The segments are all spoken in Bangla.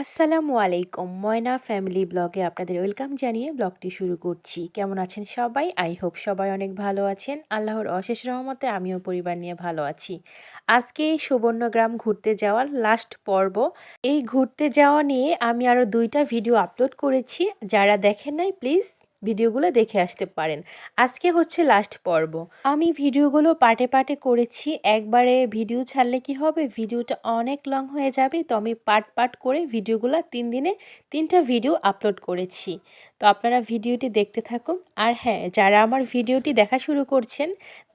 আসসালামু আলাইকুম, ময়না ফ্যামিলি ব্লগে আপনাদের ওয়েলকাম জানিয়ে ব্লগটি শুরু করছি। কেমন আছেন সবাই? আই হোপ সবাই অনেক ভালো আছেন। আল্লাহর অশেষ রহমতে আমিও পরিবার নিয়ে ভালো আছি। আজকে এই সুবর্ণগ্রাম ঘুরতে যাওয়ার লাস্ট পর্ব। এই ঘুরতে যাওয়া নিয়ে আমি আরও দুইটা ভিডিও আপলোড করেছি। যারা দেখেন নাই প্লিজ ভিডিওগুলো দেখে আসতে পারেন। আজকে হচ্ছে লাস্ট পর্ব। আমি ভিডিওগুলো পাটে পাটে করেছি। একবারে ভিডিও ছাড়লে কি হবে? ভিডিওটা অনেক লং হয়ে যাবে। তো আমি পার্ট পার্ট করে ভিডিওগুলো তিন দিনে তিনটা ভিডিও আপলোড করেছি। তো আপনারা ভিডিওটি দেখতে থাকুন। আর হ্যাঁ যারা আমার ভিডিওটি দেখা শুরু করছেন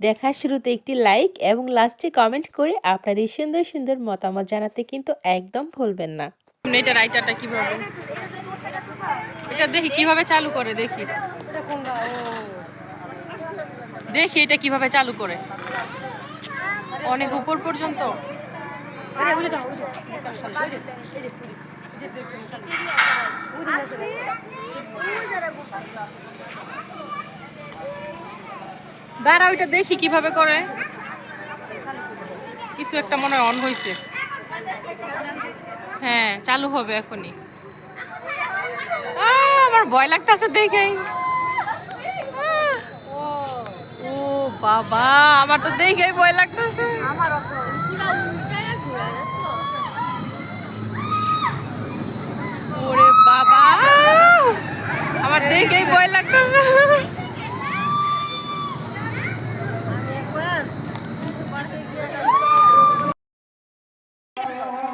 দেখার শুরুতে একটি লাইক এবং লাস্টে কমেন্ট করে আপনাদের সুন্দর সুন্দর মতামত জানাতে কিন্তু একদম ভুলবেন না। এটা রাইটারটা কীভাবে? এটা দেখি, কীভাবে চালু করে দেখি। দেখি এটা কীভাবে চালু করে। অনেক উপর পর্যন্ত। দাঁড়া ওইটা দেখি কীভাবে করে। কিছু একটা মনে হয় অন হয়েছে হ্যাঁ চালু হবে এখনই। আমার ভয় লাগতেছে দেখেই। ও বাবা, আমার তো দেখেই ভয় লাগতেছে। বাবা, আমার দেখেই ভয় লাগতেছে।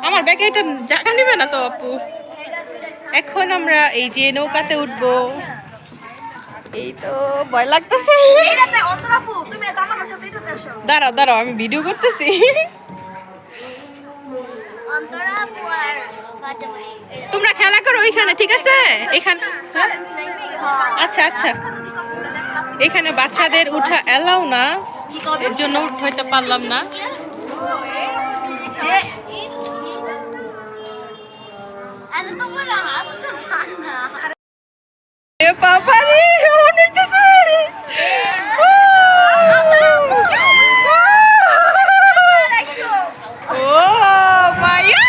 আমার ব্যাগে এটা জায়গা নেবে না তো আপু? এখন আমরা এই যে নৌকাতে উঠবো। এই তো ভয় লাগতেছে। দাঁড়াও দাঁড়াও আমি ভিডিও করতেছি। অন্তরাপু আর ফাতেমা তোমরা খেলা করো ওইখানে ঠিক আছে? এখানে হ্যাঁ? আচ্ছা আচ্ছা। এখানে বাচ্চাদের উঠা এলাও না। এর জন্য উঠাইতে পারলাম না। আরে তোমার হাত তো ঠান্ডা বাবা রে মন হইতেছে ও মায়া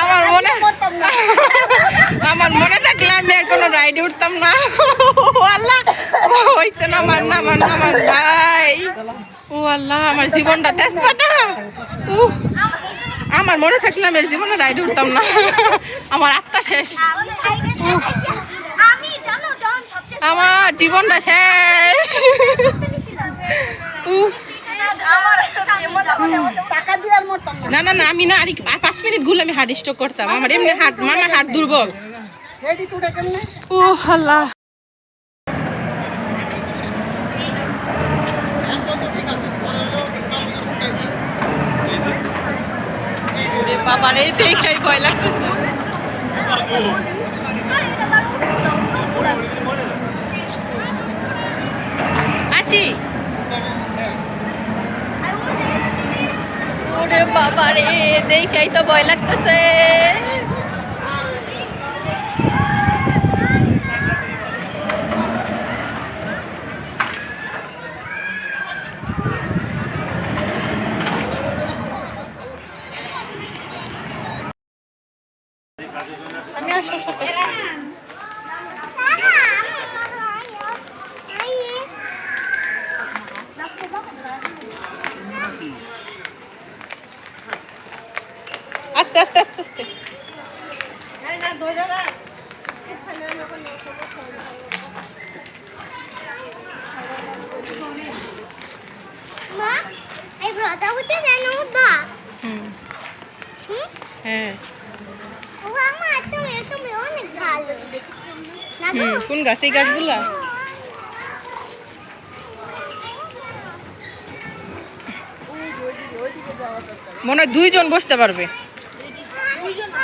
আমার মনে আমার মনে থাকলে আমি আর কোনো রাইডে উঠতাম না ও আল্লাহ হইছে না আমার না আমার না আমার ভাই ও আল্লাহ আমার জীবনটা তেজপাতা। আমার মনে থাকলে আমি জীবনে রাইডে উঠতাম না। আমার আত্মা শেষ। আমার জীবনটা শেষ। না না না আমি না আর পাঁচ মিনিটগুলো আমি হার্ট স্ট্রোক করতাম। আমার এমনি হার্ট আমার হার্ট দুর্বল। ও আল্লাহ। ওরে বাবা দেখাই ভয় লাগতেছে। আসি। বাবা রে দেখাই তো ভয় লাগতেছে আমি আর সব সাথে আস্তে আস্তে আস্তে আস্তে মা এই প্রজাপতি জানো বা হুম হুম হ্যাঁ ও আমার তুমি তুমি অনেক ভালো হুম কোন গাছ এই গাছগুলা মনে হয় দুইজন বসতে পারবে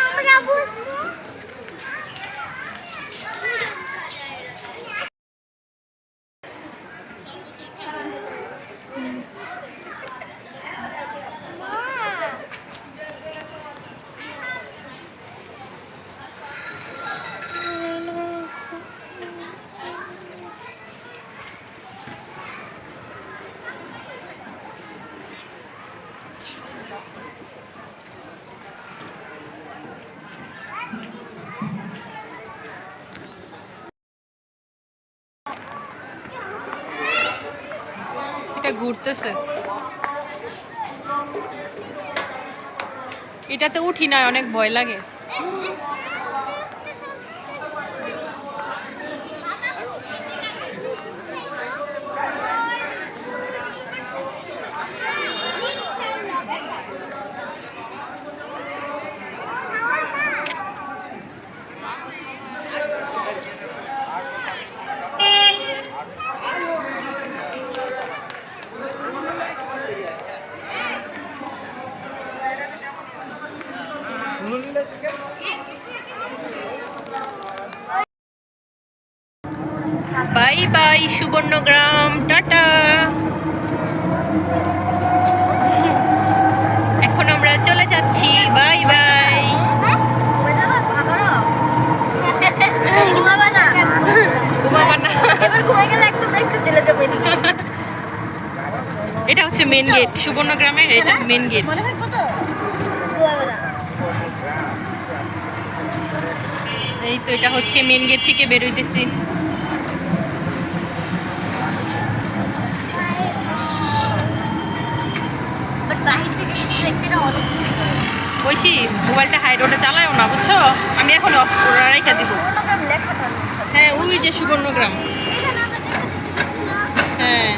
আমরা বুঝব এটা ঘুরতেছে। এটাতে উঠি না অনেক ভয় লাগে। Bye bye Subarnagram tata. এখন আমরা চলে যাচ্ছি বাই বাই। ঘুমাবা না ঘুমাবা না এবার ঘুমাই গেলে একদম একটু চলে যাবে এটা হচ্ছে মেন গেট সুবর্ণগ্রামের এটা মেন গেট মনে তো? এই তো এটা হচ্ছে মেন গেট থেকে বেরোইতেছি বাট বাহির থেকে কিন্তু দেখতে না অনেক সুন্দর বলছি মোবাইলটা হাই রোডে চালায়ও না, বুঝছ? আমি এখন অফ দিব। হ্যাঁ ওই যে সুবর্ণগ্রাম। হ্যাঁ।